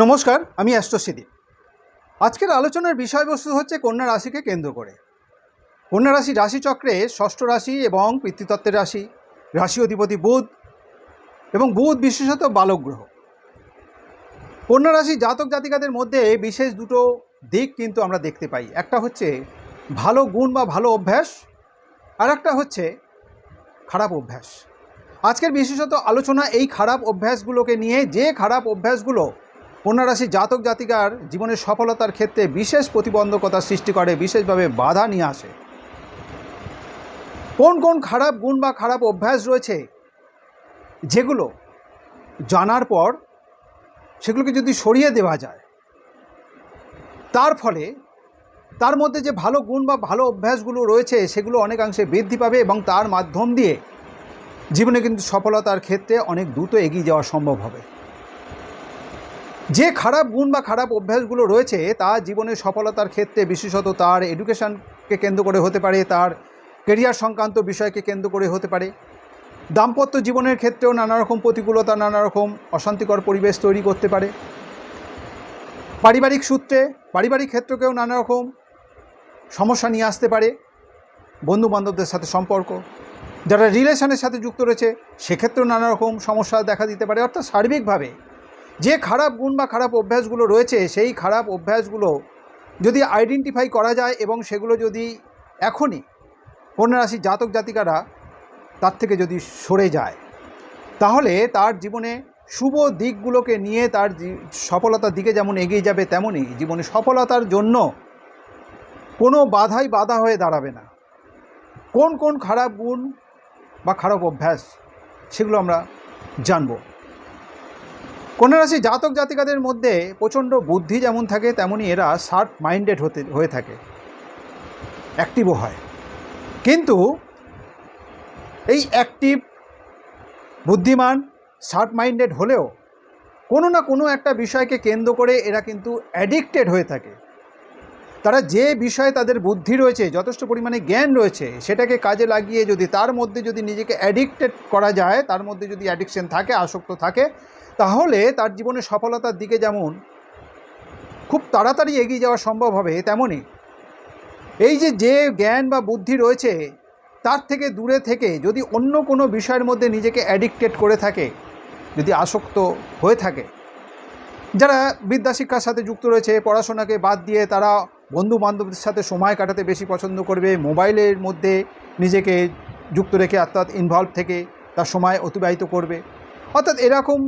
নমস্কার, আমি অ্যাস্ট্রোসিদি আজকের আলোচনার বিষয়বস্তু হচ্ছে কন্যা রাশিকে কেন্দ্র করে। কন্যা রাশি রাশিচক্রে ষষ্ঠ রাশি এবং পিতৃতত্ত্বের রাশি রাশি অধিপতি বুধ এবং বুধ বিশেষত বালক গ্রহ। কন্যা রাশি জাতক জাতিকাদের মধ্যে বিশেষ দুটো দিক কিন্তু আমরা দেখতে পাই। একটা হচ্ছে ভালো গুণ বা ভালো অভ্যাস, আর একটা হচ্ছে খারাপ অভ্যাস। আজকের বিশেষত আলোচনা এই খারাপ অভ্যাসগুলোকে নিয়ে যে খারাপ অভ্যাসগুলো কন্যা রাশি জাতক জাতিকার জীবনের সফলতার ক্ষেত্রে বিশেষ প্রতিবন্ধকতা সৃষ্টি করে, বিশেষভাবে বাধা নিয়ে আসে। কোন কোন খারাপ গুণ বা খারাপ অভ্যাস রয়েছে যেগুলো জানার পর সেগুলোকে যদি সরিয়ে দেওয়া যায়, তার ফলে তার মধ্যে যে ভালো গুণ বা ভালো অভ্যাসগুলো রয়েছে সেগুলো অনেকাংশে বৃদ্ধি পাবে এবং তার মাধ্যম দিয়ে জীবনে কিন্তু সফলতার ক্ষেত্রে অনেক দ্রুত এগিয়ে যাওয়া সম্ভব হবে। যে খারাপ গুণ বা খারাপ অভ্যাসগুলো রয়েছে, তা জীবনের সফলতার ক্ষেত্রে বিশেষত তার এডুকেশনকে কেন্দ্র করে হতে পারে, তার কেরিয়ার সংক্রান্ত বিষয়কে কেন্দ্র করে হতে পারে। দাম্পত্য জীবনের ক্ষেত্রেও নানা রকম প্রতিকূলতা নানা রকম অশান্তিকর পরিবেশ তৈরি করতে পারে। পারিবারিক সূত্রে, পারিবারিক ক্ষেত্রকেও নানা রকম সমস্যা নিয়ে আসতে পারে বন্ধু বান্ধবদের সাথে সম্পর্ক। যারা রিলেশনের সাথে যুক্ত রয়েছে, সেক্ষেত্রেও নানা রকম সমস্যা দেখা দিতে পারে। অর্থাৎ সার্বিকভাবে যে খারাপ গুণ বা খারাপ অভ্যাসগুলো রয়েছে, সেই খারাপ অভ্যাসগুলো যদি আইডেন্টিফাই করা যায় এবং সেগুলো যদি এখনই কন্যারাশি জাতক জাতিকারা তার থেকে যদি সরে যায়, তাহলে তার জীবনে শুভ দিকগুলোকে নিয়ে তার সফলতার দিকে যেমন এগিয়ে যাবে তেমনই জীবনে সফলতার জন্য কোনো বাধাই বাধা হয়ে দাঁড়াবে না। কোন কোন খারাপ গুণ বা খারাপ অভ্যাস সেগুলো আমরা জানব। কন্যারাশি জাতক জাতিকাদের মধ্যে প্রচণ্ড বুদ্ধি যেমন থাকে তেমনই এরা শার্প মাইন্ডেড হতে, হয়ে থাকে। অ্যাক্টিভও হয়। কিন্তু এই অ্যাক্টিভ বুদ্ধিমান শার্প মাইন্ডেড হলেও কোনো না কোনো একটা বিষয়কে কেন্দ্র করে এরা কিন্তু অ্যাডিক্টেড হয়ে থাকে। তারা যে বিষয়ে তাদের বুদ্ধি রয়েছে, যথেষ্ট পরিমাণে জ্ঞান রয়েছে, সেটাকে কাজে লাগিয়ে যদি তার মধ্যে যদি নিজেকে অ্যাডিক্টেড করা যায়, তার মধ্যে যদি অ্যাডিকশন থাকে, আসক্ত থাকে তাহলে তার জীবনে সফলতার দিকে যেমন খুব তাড়াতাড়ি এগিয়ে যাওয়া সম্ভব হবে তেমনই এই যে যে জ্ঞান বা বুদ্ধি রয়েছে, তার থেকে দূরে থেকে যদি অন্য কোনো বিষয়ের মধ্যে নিজেকে অ্যাডিক্টেড করে থাকে, যদি আসক্ত হয়ে থাকে, যারা বিদ্যা শিক্ষার সাথে যুক্ত রয়েছে, পড়াশোনাকে বাদ দিয়ে তারা বন্ধু বান্ধবদের সাথে সময় কাটাতে বেশি পছন্দ করবে, মোবাইলের মধ্যে নিজেকে যুক্ত রেখে অর্থাৎ ইনভলভ থেকে তার সময় অতিবাহিত করবে, অর্থাৎ এরকম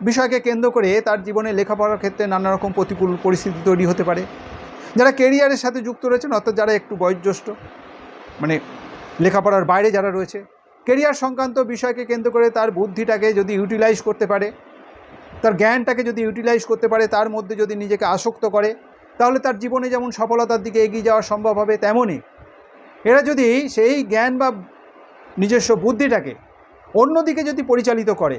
বিষয়কে কেন্দ্র করে তার জীবনে লেখাপড়ার ক্ষেত্রে নানা রকম প্রতিকূল পরিস্থিতি তৈরি হতে পারে। যারা কেরিয়ারের সাথে যুক্ত রয়েছেন, অর্থাৎ যারা একটু বয়োজ্যেষ্ঠ মানে লেখাপড়ার বাইরে যারা রয়েছে কেরিয়ার সংক্রান্ত বিষয়কে কেন্দ্র করে তার বুদ্ধিটাকে যদি ইউটিলাইজ করতে পারে, তার জ্ঞানটাকে যদি ইউটিলাইজ করতে পারে, তার মধ্যে যদি নিজেকে আসক্ত করে, তাহলে তার জীবনে যেমন সফলতার দিকে এগিয়ে যাওয়া সম্ভব হবে তেমনই এরা যদি সেই জ্ঞান বা নিজস্ব বুদ্ধিটাকে অন্যদিকে যদি পরিচালিত করে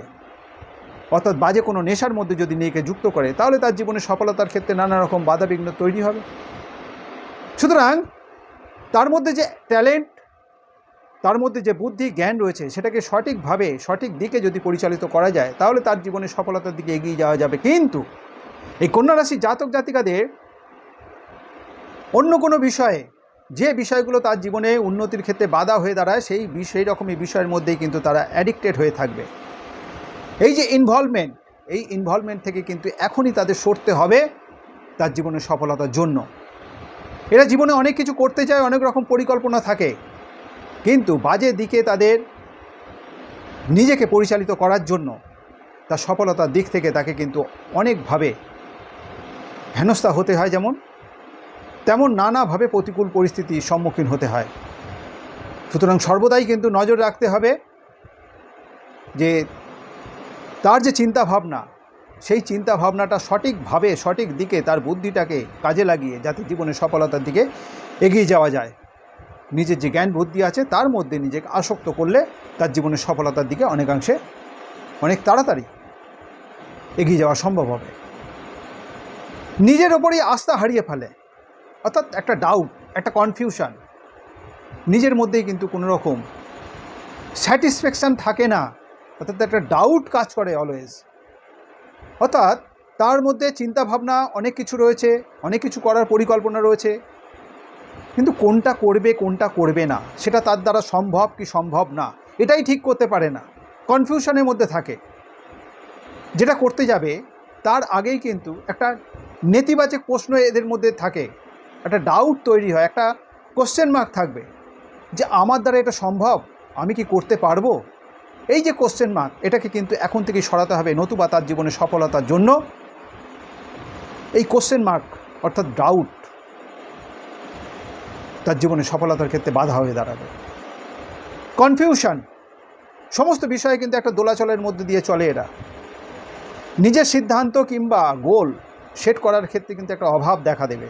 অর্থাৎ বাজে কোনো নেশার মধ্যে যদি নিজেকে যুক্ত করে, তাহলে তার জীবনে সফলতার ক্ষেত্রে নানা রকম বাধাবিঘ্ন তৈরি হবে। সুতরাং তার মধ্যে যে ট্যালেন্ট, তার মধ্যে যে বুদ্ধি, জ্ঞান রয়েছে, সেটাকে সঠিকভাবে, সঠিক দিকে যদি পরিচালিত করা যায়, তাহলে তার জীবনে সফলতার দিকে এগিয়ে যাওয়া যাবে। কিন্তু এই কন্যা রাশি জাতক জাতিকাদের অন্য কোনো বিষয়ে, যে বিষয়গুলো তার জীবনে উন্নতির ক্ষেত্রে বাধা হয়ে দাঁড়ায়, সেই সেই রকমই বিষয়ের মধ্যেই কিন্তু তারা অ্যাডিক্টেড হয়ে থাকবে। এই যে ইনভলভমেন্ট এই ইনভলভমেন্ট থেকে কিন্তু এখনই তাদের সরতে হবে তার জীবনের সফলতার জন্য। এরা জীবনে অনেক কিছু করতে চায়, অনেক রকম পরিকল্পনা থাকে। কিন্তু বাজে দিকে তাদের নিজেকে পরিচালিত করার জন্য, তার সফলতার দিক থেকে তাকে কিন্তু অনেকভাবে হেনস্থা হতে হয় যেমন, তেমন নানাভাবে প্রতিকূল পরিস্থিতির সম্মুখীন হতে হয়। সুতরাং সর্বদাই কিন্তু নজর রাখতে হবে যে তার যে চিন্তা ভাবনা সেই চিন্তা ভাবনাটা সঠিকভাবে, সঠিক দিকে তার বুদ্ধিটাকে কাজে লাগিয়ে যাতে জীবনে সফলতার দিকে এগিয়ে যাওয়া যায়। নিজের যে জ্ঞান বুদ্ধি আছে, তার মধ্যে নিজেকে আসক্ত করলে তার জীবনের সফলতার দিকে অনেকাংশে, অনেক তাড়াতাড়ি এগিয়ে যাওয়া সম্ভব হবে। নিজের ওপরই আস্থা হারিয়ে ফেলে। অর্থাৎ একটা ডাউট একটা কনফিউশন নিজের মধ্যেই কিন্তু কোনো রকম স্যাটিসফ্যাকশান থাকে না। অর্থাৎ একটা ডাউট কাজ করে অলওয়েজ অর্থাৎ তার মধ্যে চিন্তাভাবনা অনেক কিছু রয়েছে, অনেক কিছু করার পরিকল্পনা রয়েছে। কিন্তু কোনটা করবে কোনটা করবে না? সেটা তার দ্বারা সম্ভব কি সম্ভব না? এটাই ঠিক করতে পারে না। কনফিউশনের মধ্যে থাকে। যেটা করতে যাবে, তার আগেই কিন্তু একটা নেতিবাচক প্রশ্ন এদের মধ্যে থাকে। একটা ডাউট তৈরি হয়, একটা কোশ্চেন মার্ক থাকবে। যে আমার দ্বারা এটা সম্ভব? আমি কি করতে পারব? এই যে কোশ্চেন মার্ক এটাকে কিন্তু এখন থেকেই সরাতে হবে নতুবা তার জীবনে সফলতার জন্য। এই কোশ্চেন মার্ক অর্থাৎ ডাউট তার জীবনে সফলতার ক্ষেত্রে বাধা হয়ে দাঁড়াবে। কনফিউশন সমস্ত বিষয়ে কিন্তু একটা দোলাচলের মধ্যে দিয়ে চলে এরা। নিজের সিদ্ধান্ত কিংবা গোল সেট করার ক্ষেত্রে কিন্তু একটা অভাব দেখা দেবে।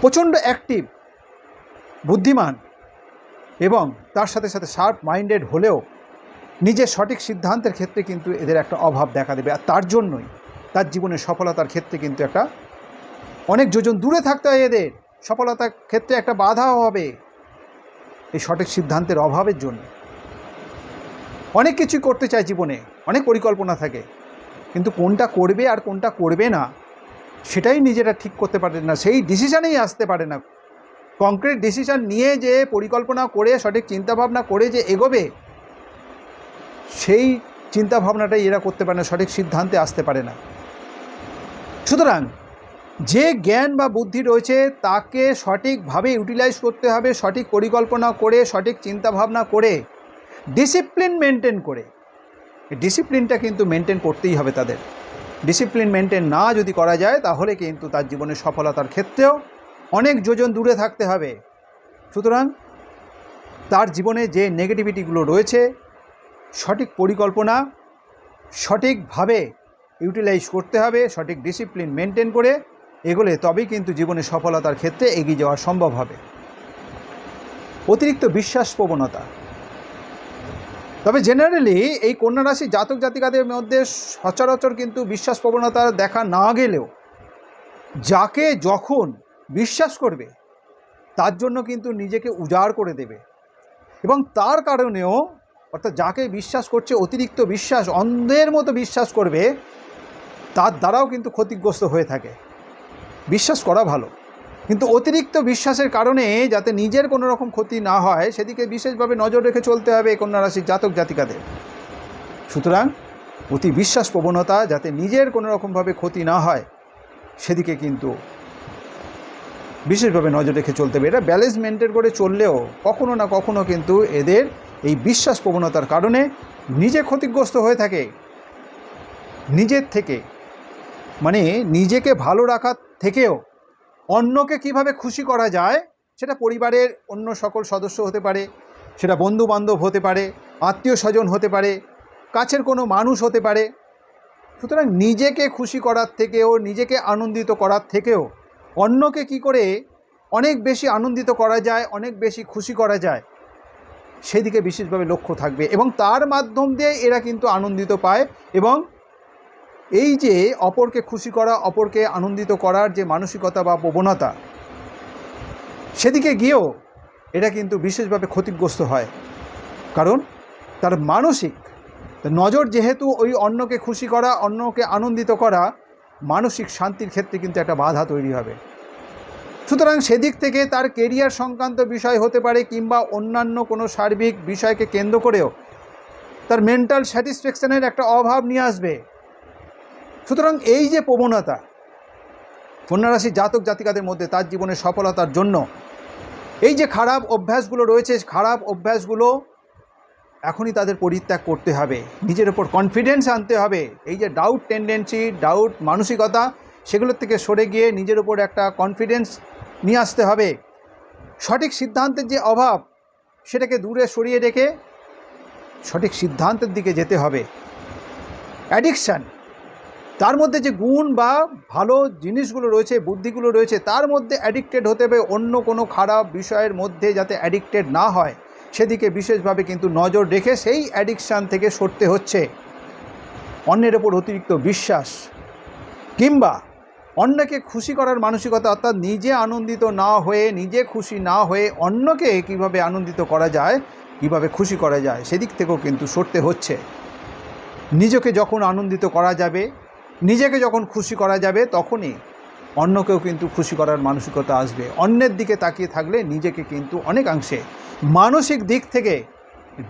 প্রচণ্ড অ্যাক্টিভ বুদ্ধিমান এবং তার সাথে সাথে শার্প মাইন্ডেড হলেও নিজের সঠিক সিদ্ধান্তের ক্ষেত্রে কিন্তু এদের একটা অভাব দেখা দেবে। আর তার জন্যই তার জীবনের সফলতার ক্ষেত্রে কিন্তু একটা অনেক যোজন দূরে থাকতে হয় এদের। সফলতার ক্ষেত্রে একটা বাধাও হবে এই সঠিক সিদ্ধান্তের অভাবের জন্য। অনেক কিছুই করতে চায় জীবনে, অনেক পরিকল্পনা থাকে। কিন্তু কোনটা করবে আর কোনটা করবে না, সেটাই নিজেরা ঠিক করতে পারে না, সেই ডিসিশানেই আসতে পারে না। কংক্রিট ডিসিশান নিয়ে যে পরিকল্পনা করে, সঠিক চিন্তাভাবনা করে যে এগোবে, সেই চিন্তাভাবনাটাই এরা করতে পারে না, সঠিক সিদ্ধান্তে আসতে পারে না। সুতরাং যে জ্ঞান বা বুদ্ধি রয়েছে, তাকে সঠিকভাবে ইউটিলাইজ করতে হবে, সঠিক পরিকল্পনা করে, সঠিক চিন্তাভাবনা করে ডিসিপ্লিন মেনটেন করে। ডিসিপ্লিনটা কিন্তু মেনটেন করতেই হবে তাদের। ডিসিপ্লিন মেনটেন না যদি করা যায়, তাহলে কিন্তু তার জীবনের সফলতার ক্ষেত্রেও অনেক যোজন দূরে থাকতে হবে। সুতরাং তার জীবনে যে নেগেটিভিটিগুলো রয়েছে, সঠিক পরিকল্পনা, সঠিকভাবে ইউটিলাইজ করতে হবে, সঠিক ডিসিপ্লিন মেনটেন করে এগোলে তবেই কিন্তু জীবনে সফলতার ক্ষেত্রে এগিয়ে যাওয়া সম্ভব হবে। অতিরিক্ত বিশ্বাস প্রবণতা। তবে জেনারেলি এই কন্যা রাশি জাতক জাতিকাদের মধ্যে সচরাচর কিন্তু বিশ্বাস প্রবণতা দেখা না গেলেও, যাকে যখন বিশ্বাস করবে, তার জন্য কিন্তু নিজেকে উজাড় করে দেবে। এবং তার কারণেও, অর্থাৎ যাকে বিশ্বাস করছে, অতিরিক্ত বিশ্বাস, অন্ধের মতো বিশ্বাস করবে, তার দ্বারাও কিন্তু ক্ষতিগ্রস্ত হয়ে থাকে। বিশ্বাস করা ভালো। কিন্তু অতিরিক্ত বিশ্বাসের কারণে যাতে নিজের কোনো রকম ক্ষতি না হয়, সেদিকে বিশেষভাবে নজর রেখে চলতে হবে কন্যা রাশির জাতক জাতিকাদের। সুতরাং, অতি বিশ্বাস প্রবণতা যাতে নিজের কোনো রকমভাবে ক্ষতি না হয়, সেদিকে কিন্তু বিশেষভাবে নজর রেখে চলতে হবে। এটা ব্যালেন্স মেনটেন করে চললেও কখনো না কখনো কিন্তু এদের এই বিশ্বাস প্রবণতার কারণে নিজে ক্ষতিগ্রস্ত হয়ে থাকে। নিজের থেকে। মানে নিজেকে ভালো রাখার থেকেও অন্যকে কীভাবে খুশি করা যায়, সেটা পরিবারের অন্য সকল সদস্য হতে পারে, সেটা বন্ধু বান্ধব হতে পারে আত্মীয় স্বজন হতে পারে, কাছের কোনো মানুষ হতে পারে। সুতরাং নিজেকে খুশি করার থেকেও, নিজেকে আনন্দিত করার থেকেও অন্যকে কি করে অনেক বেশি আনন্দিত করা যায়, অনেক বেশি খুশি করা যায়, সেদিকে বিশেষভাবে লক্ষ্য থাকবে। এবং তার মাধ্যম দিয়ে এরা কিন্তু আনন্দিত পায় এবং এই যে অপরকে খুশি করা, অপরকে আনন্দিত করার যে মানসিকতা বা প্রবণতা, সেদিকে গিয়েও এটা কিন্তু বিশেষভাবে ক্ষতিগ্রস্ত হয়। কারণ তার মানসিক নজর যেহেতু ওই অন্যকে খুশি করা, অন্যকে আনন্দিত করা, মানসিক শান্তির ক্ষেত্রে কিন্তু একটা বাধা তৈরি হবে। সুতরাং সেদিক থেকে তার কেরিয়ার সংক্রান্ত বিষয় হতে পারে কিংবা অন্যান্য কোনো সার্বিক বিষয়কে কেন্দ্র করেও তার মেন্টাল স্যাটিসফ্যাকশানের একটা অভাব নিয়ে আসবে। সুতরাং এই যে প্রবণতা, কন্যারাশি জাতক জাতিকাদের মধ্যে তার জীবনের সফলতার জন্য, এই যে খারাপ অভ্যাসগুলো রয়েছে, খারাপ অভ্যাসগুলো এখনই তাদের পরিত্যাগ করতে হবে। নিজের ওপর কনফিডেন্স আনতে হবে। এই যে ডাউট টেন্ডেন্সি ডাউট মানসিকতা, সেগুলোর থেকে সরে গিয়ে নিজের ওপর একটা কনফিডেন্স নিয়ে আসতে হবে। সঠিক সিদ্ধান্তের যে অভাব, সেটাকে দূরে সরিয়ে রেখে সঠিক সিদ্ধান্তের দিকে যেতে হবে। অ্যাডিকশান তার মধ্যে যে গুণ বা ভালো জিনিসগুলো রয়েছে, বুদ্ধিগুলো রয়েছে, তার মধ্যে অ্যাডিক্টেড হতে হবে। অন্য কোনো খারাপ বিষয়ের মধ্যে যাতে অ্যাডিক্টেড না হয়, সেদিকে বিশেষভাবে কিন্তু নজর রেখে সেই অ্যাডিকশান থেকে সরতে হচ্ছে। অন্যের ওপর অতিরিক্ত বিশ্বাস কিংবা অন্যকে খুশি করার মানসিকতা অর্থাৎ নিজে আনন্দিত না হয়ে, নিজে খুশি না হয়ে অন্যকে কীভাবে আনন্দিত করা যায়, কীভাবে খুশি করা যায়, সেদিক থেকেও কিন্তু সরতে হচ্ছে। নিজেকে যখন আনন্দিত করা যাবে, নিজেকে যখন খুশি করা যাবে, তখনই অন্যকেও কিন্তু খুশি করার মানসিকতা আসবে। অন্যের দিকে তাকিয়ে থাকলে নিজেকে কিন্তু অনেকাংশে মানসিক দিক থেকে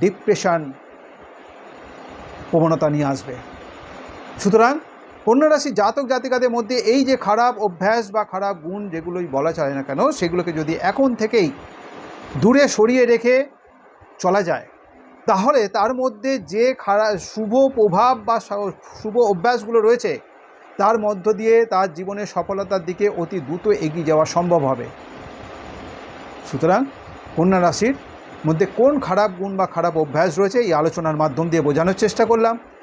ডিপ্রেশন প্রবণতা নিয়ে আসবে। সুতরাং কন্যা রাশি জাতক জাতিকাদের মধ্যে এই যে খারাপ অভ্যাস বা খারাপ গুণ যেগুলোই বলা চলে না কেন, সেগুলোকে যদি এখন থেকেই দূরে সরিয়ে রেখে চলা যায়, তাহলে তার মধ্যে যে খারাপ শুভ প্রভাব বা শুভ অভ্যাসগুলো রয়েছে, তার মধ্য দিয়ে তার জীবনের সফলতার দিকে অতি দ্রুত এগিয়ে যাওয়া সম্ভব হবে। সুতরাং কন্যা রাশির মধ্যে কোন খারাপ গুণ বা খারাপ অভ্যাস রয়েছে এই আলোচনার মাধ্যম দিয়ে বোঝানোর চেষ্টা করলাম।